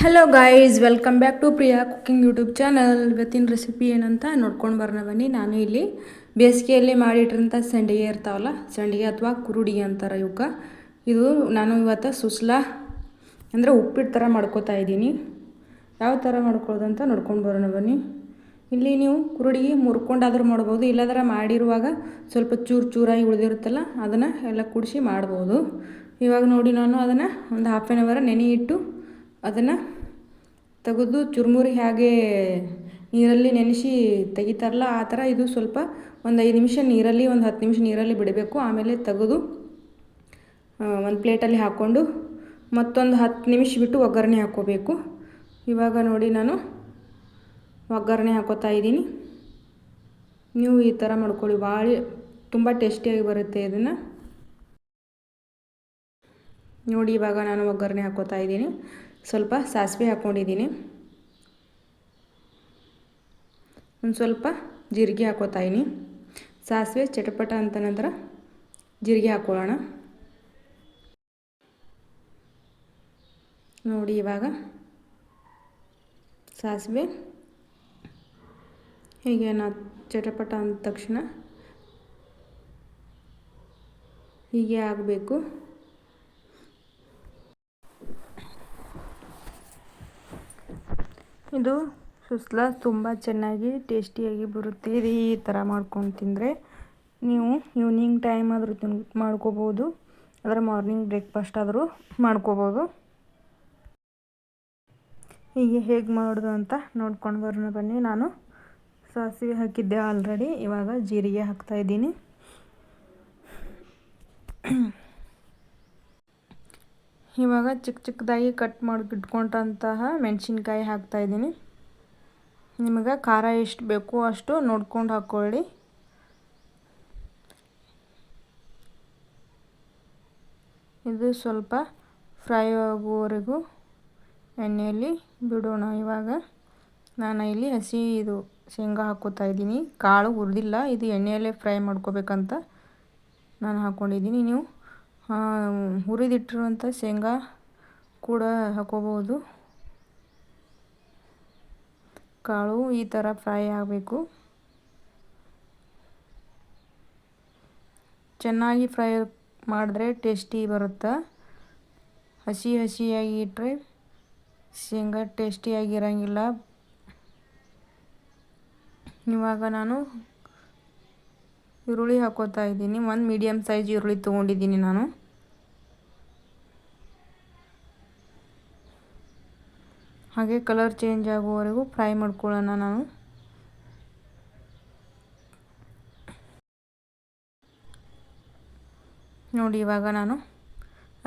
Hello guys welcome back to Priya cooking YouTube channel ಇವತ್ತಿನ recipe ಏನಂತ ನೋಡ್ಕೊಂಡು ಬರೋಣ ಬನ್ನಿ. ನಾನು ಇಲ್ಲಿ ಬೇಸಿಗೆಯಲ್ಲಿ ಮಾಡಿಟ್ಟಿರೋಂಥ ಸಂಡಿಗೆ ಇರ್ತಾವಲ್ಲ, ಸಂಡಿಗೆ ಅಥವಾ ಕುರುಡಿ ಅಂತಾರೆ ಇವಕ್ಕೆ ಇದು ನಾನು ಇವತ್ತು ಸುಸ್ಲಾ, ಅಂದರೆ ಉಪ್ಪಿಟ್ಟು ಥರ ಮಾಡ್ಕೋತಾ ಇದ್ದೀನಿ. ಯಾವ ಥರ ಮಾಡ್ಕೊಳ್ಳೋದಂತ ನೋಡ್ಕೊಂಡು ಬರೋಣ ಬನ್ನಿ. ಇಲ್ಲಿ ನೀವು ಕುರುಡಿಗೆ ಮುರ್ಕೊಂಡಾದ್ರೂ ಮಾಡ್ಬೋದು, ಇಲ್ಲಾದ್ರೆ ಮಾಡಿರುವಾಗ ಸ್ವಲ್ಪ ಚೂರು ಚೂರಾಗಿ ಉಳಿದಿರುತ್ತಲ್ಲ, ಅದನ್ನು ಎಲ್ಲ ಕುಡಿಸಿ ಮಾಡ್ಬೋದು. ಇವಾಗ ನೋಡಿ ನಾನು ಅದನ್ನು ಒಂದು ಹಾಫ್ ಆನ್ ಅವರ್ ನೆನೆ ಇಟ್ಟು ಅದನ್ನು ತೆಗೆದು ಚುರುಮುರಿ ಹೇಗೆ ನೀರಲ್ಲಿ ನೆನೆಸಿ ತೆಗಿತಾರಲ್ಲ, ಆ ಥರ ಇದು ಸ್ವಲ್ಪ ಒಂದು ಐದು ನಿಮಿಷ ನೀರಲ್ಲಿ, ಒಂದು ಹತ್ತು ನಿಮಿಷ ನೀರಲ್ಲಿ ಬಿಡಬೇಕು. ಆಮೇಲೆ ತೆಗೆದು ಒಂದು ಪ್ಲೇಟಲ್ಲಿ ಹಾಕ್ಕೊಂಡು ಮತ್ತೊಂದು ಹತ್ತು ನಿಮಿಷ ಬಿಟ್ಟು ಒಗ್ಗರಣೆ ಹಾಕ್ಕೋಬೇಕು. ಇವಾಗ ನೋಡಿ ನಾನು ಒಗ್ಗರಣೆ ಹಾಕೋತಾ ಇದ್ದೀನಿ. ನೀವು ಈ ಥರ ಮಾಡ್ಕೊಳ್ಳಿ, ಭಾಳ ತುಂಬ ಟೇಸ್ಟಿಯಾಗಿ ಬರುತ್ತೆ ಇದನ್ನು. ನೋಡಿ ಇವಾಗ ನಾನು ಒಗ್ಗರಣೆ ಹಾಕೋತಾ ಇದ್ದೀನಿ. ಸ್ವಲ್ಪ ಸಾಸಿವೆ ಹಾಕ್ಕೊಂಡಿದ್ದೀನಿ ಒಂದು ಸ್ವಲ್ಪ ಜೀರಿಗೆ ಹಾಕೋತಾಯಿನಿ ಸಾಸಿವೆ ಚಟಪಟ ಅಂತ ನಂತರ ಜೀರಿಗೆ ಹಾಕ್ಕೊಳ್ಳೋಣ ನೋಡಿ ಇವಾಗ ಸಾಸಿವೆ ಹೀಗೆ ನಾ ಚಟಪಟ ಅಂದ ತಕ್ಷಣ ಹೀಗೆ ಆಗಬೇಕು. ಇದು ಸುಸ್ಲ ತುಂಬ ಚೆನ್ನಾಗಿ, ಟೇಸ್ಟಿಯಾಗಿ ಬರುತ್ತೆ. ಇದು ಈ ಥರ ಮಾಡ್ಕೊಂಡು ತಿಂದರೆ ನೀವು ಈವ್ನಿಂಗ್ ಟೈಮ್ ಆದರೂ ತಿನ್, ಮಾಡ್ಕೋಬೋದು. ಅದರ ಮಾರ್ನಿಂಗ್ ಬ್ರೇಕ್ಫಾಸ್ಟ್ ಆದರೂ ಮಾಡ್ಕೋಬೋದು. ಹೀಗೆ ಹೇಗೆ ಮಾಡೋದು ಅಂತ ನೋಡ್ಕೊಂಡು ಬರೋಣ ಬನ್ನಿ. ನಾನು ಸಾಸಿವೆ ಹಾಕಿದ್ದೆ ಆಲ್ರೆಡಿ ಇವಾಗ ಜೀರಿಗೆ ಹಾಕ್ತಾಯಿದ್ದೀನಿ ಇವಾಗ ಚಿಕ್ಕ ಚಿಕ್ಕದಾಗಿ ಕಟ್ ಮಾಡಿ ಇಟ್ಕೊಂಡಂತಹ ಮೆಣಸಿನ್ಕಾಯಿ ಹಾಕ್ತಾಯಿದ್ದೀನಿ ನಿಮಗೆ ಖಾರ ಎಷ್ಟು ಬೇಕು ಅಷ್ಟು ನೋಡ್ಕೊಂಡು ಹಾಕ್ಕೊಳ್ಳಿ ಇದು ಸ್ವಲ್ಪ ಫ್ರೈ ಆಗುವವರೆಗೂ ಎಣ್ಣೆಯಲ್ಲಿ ಬಿಡೋಣ. ಇವಾಗ ನಾನು ಇಲ್ಲಿ ಹಸಿ ಇದು ಶೇಂಗಾ ಹಾಕೋತಾ ಇದ್ದೀನಿ. ಕಾಳು ಹುರಿದಿಲ್ಲ, ಇದು ಎಣ್ಣೆಯಲ್ಲೇ ಫ್ರೈ ಮಾಡ್ಕೋಬೇಕಂತ ನಾನು ಹಾಕ್ಕೊಂಡಿದ್ದೀನಿ ನೀವು ಹುರಿದಿಟ್ಟಿರುವಂಥ ಶೇಂಗಾ ಕೂಡ ಹಾಕೋಬೋದು ಕಾಳು ಈ ಥರ ಫ್ರೈ ಆಗಬೇಕು. ಚೆನ್ನಾಗಿ ಫ್ರೈ ಮಾಡಿದ್ರೆ ಟೇಸ್ಟಿ ಬರುತ್ತೆ. ಹಸಿ ಹಸಿಯಾಗಿ ಇಟ್ಟರೆ ಶೇಂಗಾ ಟೇಸ್ಟಿಯಾಗಿರಂಗಿಲ್ಲ. ಇವಾಗ ನಾನು ಈರುಳ್ಳಿ ಹಾಕೋತಾ ಇದ್ದೀನಿ. ಒಂದು ಮೀಡಿಯಮ್ ಸೈಜ್ ಈರುಳ್ಳಿ ತೊಗೊಂಡಿದ್ದೀನಿ ನಾನು. ಹಾಗೆ ಕಲರ್ ಚೇಂಜ್ ಆಗುವವರೆಗೂ ಫ್ರೈ ಮಾಡ್ಕೊಳ್ಳೋಣ ನಾನು. ನೋಡಿ ಇವಾಗ ನಾನು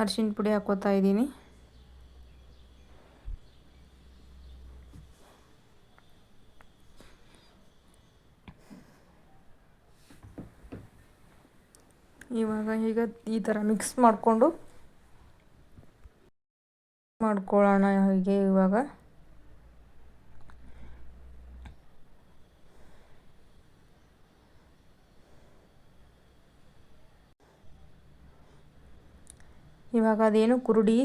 ಅರಿಶಿನ ಪುಡಿ ಹಾಕೋತಾ ಇದ್ದೀನಿ. ಇವಾಗ ಈಗ ಈ ಥರ ಮಿಕ್ಸ್ ಮಾಡಿಕೊಂಡು ಮಾಡ್ಕೊಳ್ಳೋಣ ಹೀಗೆ ಇವಾಗ. ಇವಾಗ ಅದೇನು ಕುರುಡಿ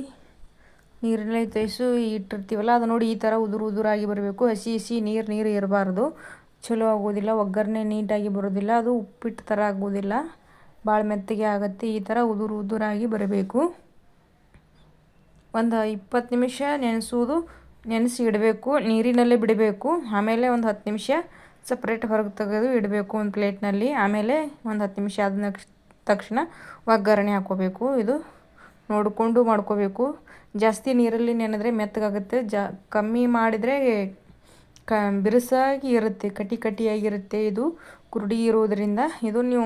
ನೀರಿನಲ್ಲಿ ತೇಸು ಇಟ್ಟಿರ್ತೀವಲ್ಲ, ಅದು ನೋಡಿ ಈ ಥರ ಉದುರು ಉದುರಾಗಿ ಬರಬೇಕು. ಹಸಿ ಹಸಿ ನೀರು ನೀರು ಇರಬಾರ್ದು. ಚಲೋ ಆಗೋದಿಲ್ಲ, ಒಗ್ಗರಣೆ ನೀಟಾಗಿ ಬರೋದಿಲ್ಲ, ಅದು ಉಪ್ಪಿಟ್ಟು ಥರ ಆಗೋದಿಲ್ಲ. ಭಾಳ ಮೆತ್ತಗೆ ಆಗುತ್ತೆ, ಈ ಥರ ಉದುರು ಉದುರಾಗಿ ಬರಬೇಕು. ಒಂದು ಇಪ್ಪತ್ತು ನಿಮಿಷ ನೆನೆಸೋದು, ನೆನೆಸಿ ಇಡಬೇಕು, ನೀರಿನಲ್ಲೇ ಬಿಡಬೇಕು. ಆಮೇಲೆ ಒಂದು ಹತ್ತು ನಿಮಿಷ ಸಪ್ರೇಟ್ ಹೊರಗೆ ತೆಗೆದು ಇಡಬೇಕು ಒಂದು ಪ್ಲೇಟ್ನಲ್ಲಿ. ಆಮೇಲೆ ಒಂದು ಹತ್ತು ನಿಮಿಷ ಆದ ತಕ್ಷಣ ಒಗ್ಗರಣೆ ಹಾಕೋಬೇಕು ಇದು ನೋಡಿಕೊಂಡು ಮಾಡ್ಕೋಬೇಕು. ಜಾಸ್ತಿ ನೀರಲ್ಲಿ ನೆನೆದ್ರೆ ಮೆತ್ತಗಾಗುತ್ತೆ. ಜಾ, ಕಮ್ಮಿ ಮಾಡಿದರೆ ಕ, ಬಿರುಸಾಗಿ ಇರುತ್ತೆ, ಕಟಿ ಕಟಿಯಾಗಿರುತ್ತೆ ಇದು, ಕುರುಡಿ ಇರೋದರಿಂದ. ಇದು ನೀವು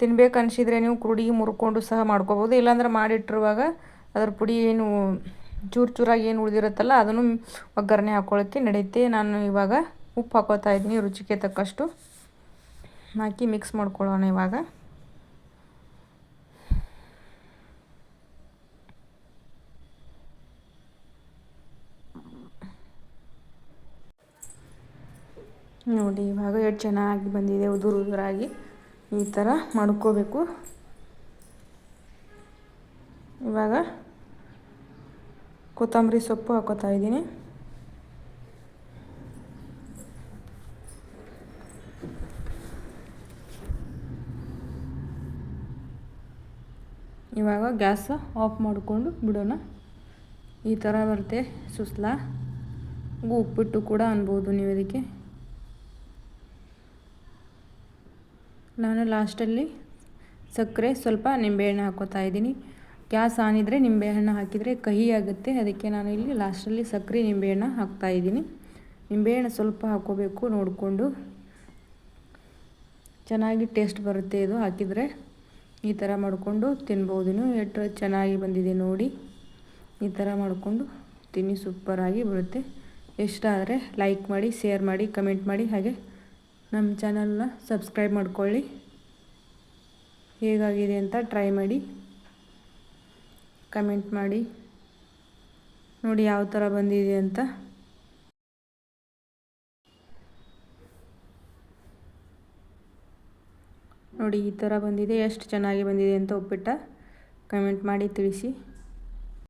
ತಿನ್ಬೇಕು ಅನಿಸಿದರೆ ನೀವು ಕುಡಿ ಮುರ್ಕೊಂಡು ಸಹ ಮಾಡ್ಕೋಬೋದು. ಇಲ್ಲಾಂದ್ರೆ ಮಾಡಿಟ್ಟಿರುವಾಗ ಅದ್ರ ಪುಡಿ ಏನು ಚೂರು ಚೂರಾಗಿ ಏನು ಉಳಿದಿರುತ್ತಲ್ಲ ಅದನ್ನು ಒಗ್ಗರಣೆ ಹಾಕ್ಕೊಳ್ಳೋಕ್ಕೆ ನಡೆಯುತ್ತೆ. ನಾನು ಇವಾಗ ಉಪ್ಪು ಹಾಕೋತಾ ಇದ್ದೀನಿ, ರುಚಿಗೆ ತಕ್ಕಷ್ಟು. ಹಾಕಿ ಮಿಕ್ಸ್ ಮಾಡ್ಕೊಳ್ಳೋಣ ಇವಾಗ. ನೋಡಿ, ಇವಾಗ ಎಷ್ಟು ಚೆನ್ನಾಗಿ ಬಂದಿದೆ ಉದುರು ಉದುರಾಗಿ ಈ ಥರ ಮಾಡ್ಕೋಬೇಕು. ಇವಾಗ ಕೊತ್ತಂಬರಿ ಸೊಪ್ಪು ಹಾಕೋತಾ ಇದ್ದೀನಿ. ಇವಾಗ ಗ್ಯಾಸ್ ಆಫ್ ಮಾಡಿಕೊಂಡು ಬಿಡೋಣ. ಈ ಥರ ಬರುತ್ತೆ ಸುಸ್ಲ. ಉಪ್ಪಿಟ್ಟು ಕೂಡ ಅನ್ಬೋದು ನೀವು ಇದಕ್ಕೆ. ನಾನು ಲಾಸ್ಟಲ್ಲಿ ಸಕ್ಕರೆ ಸ್ವಲ್ಪ ನಿಂಬೆಹಣ್ಣು ಹಾಕೋತಾ ಇದ್ದೀನಿ. ಗ್ಯಾಸ್ ಆನಿದ್ರೆ ನಿಂಬೆಹಣ್ಣು ಹಾಕಿದರೆ ಕಹಿ ಆಗುತ್ತೆ. ಅದಕ್ಕೆ ನಾನು ಇಲ್ಲಿ ಲಾಸ್ಟಲ್ಲಿ ಸಕ್ಕರೆ ನಿಂಬೆಹಣ್ಣು ಹಾಕ್ತಾಯಿದ್ದೀನಿ ನಿಂಬೆಹಣ್ಣು ಸ್ವಲ್ಪ ಹಾಕೋಬೇಕು ನೋಡಿಕೊಂಡು. ಚೆನ್ನಾಗಿ ಟೇಸ್ಟ್ ಬರುತ್ತೆ ಇದು. ಹಾಕಿದರೆ ಈ ಥರ ಮಾಡಿಕೊಂಡು ತಿನ್ಬೋದು. ಎಷ್ಟು ಚೆನ್ನಾಗಿ ಬಂದಿದೆ ನೋಡಿ. ಈ ಥರ ಮಾಡಿಕೊಂಡು ತಿನ್ನಿ, ಸೂಪರಾಗಿ ಬರುತ್ತೆ. ಇಷ್ಟ ಆದರೆ ಲೈಕ್ ಮಾಡಿ, ಶೇರ್ ಮಾಡಿ, ಕಮೆಂಟ್ ಮಾಡಿ. ಹಾಗೆ ನಮ್ಮ ಚಾನಲ್ನ ಸಬ್ಸ್ಕ್ರೈಬ್ ಮಾಡ್ಕೊಳ್ಳಿ. ಹೇಗಾಗಿದೆ ಅಂತ ಟ್ರೈ ಮಾಡಿ. ಕಮೆಂಟ್ ಮಾಡಿ. ನೋಡಿ ಯಾವ ಥರ ಬಂದಿದೆ ಅಂತ. ನೋಡಿ ಈ ಥರ ಬಂದಿದೆ, ಎಷ್ಟು ಚೆನ್ನಾಗಿ ಬಂದಿದೆ ಅಂತ ಒಪ್ಪಿಟ್ಟ. ಕಮೆಂಟ್ ಮಾಡಿ ತಿಳಿಸಿ.